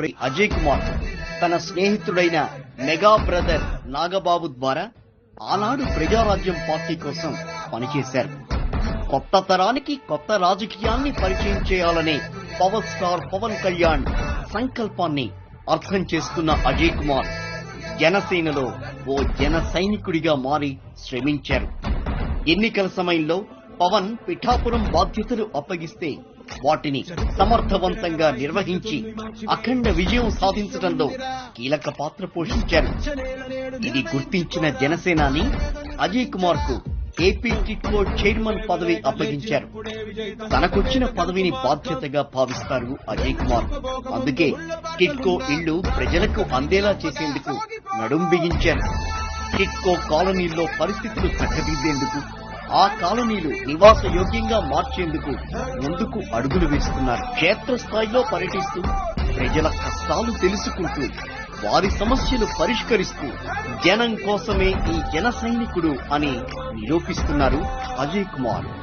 ప్రే అజయ్ కుమార్ తన స్నేహితుడైన mega brother Nagababu ద్వారా ఆనాడు ప్రజారాజ్యం పార్టీ కోసం పనిచేశారు. కొత్త తరానికి కొత్త రాజకీయాన్ని పరిచయం చేయాలనే పవర్ స్టార్ పవన్ కళ్యాణ్ సంకల్పాన్ని అర్థం చేసుకున్న అజయ్ కుమార్ జనసేనలో ఓ జన సైనికుడిగా మారి శ్రమించారు. ఎన్నికల సమయంలో పవన్ పిఠాపురం బాధ్యతలు అప్పగిస్తే వాటిని సమర్థవంతంగా నిర్వహించి అఖండ విజయం సాధించడంలో కీలక పాత్ర పోషించారు. ఇది గుర్తించిన జనసేనాని అజయ్ కుమార్కు ఏపీ టిట్కో చైర్మన్ పదవి అప్పగించారు. తనకొచ్చిన పదవిని బాధ్యతగా భావిస్తారు అజయ్ కుమార్. అందుకే టిట్కో ఇళ్ళు ప్రజలకు అందేలా చేసేందుకు నడుం బిగించారు. టిట్కో కాలనీల్లో పరిస్థితులు చక్కదిద్దేందుకు ఆ కాలనీలు నివాస యోగ్యంగా మార్చేందుకు ముందుకు అడుగులు వేస్తున్నారు? క్షేత్రస్థాయిలో పర్యటిస్తూ ప్రజల కష్టాలు తెలుసుకుంటూ వారి సమస్యలు పరిష్కరిస్తూ జనం కోసమే ఈ జన సైనికుడు అని నిరూపిస్తున్నారు అజయ్ కుమార్.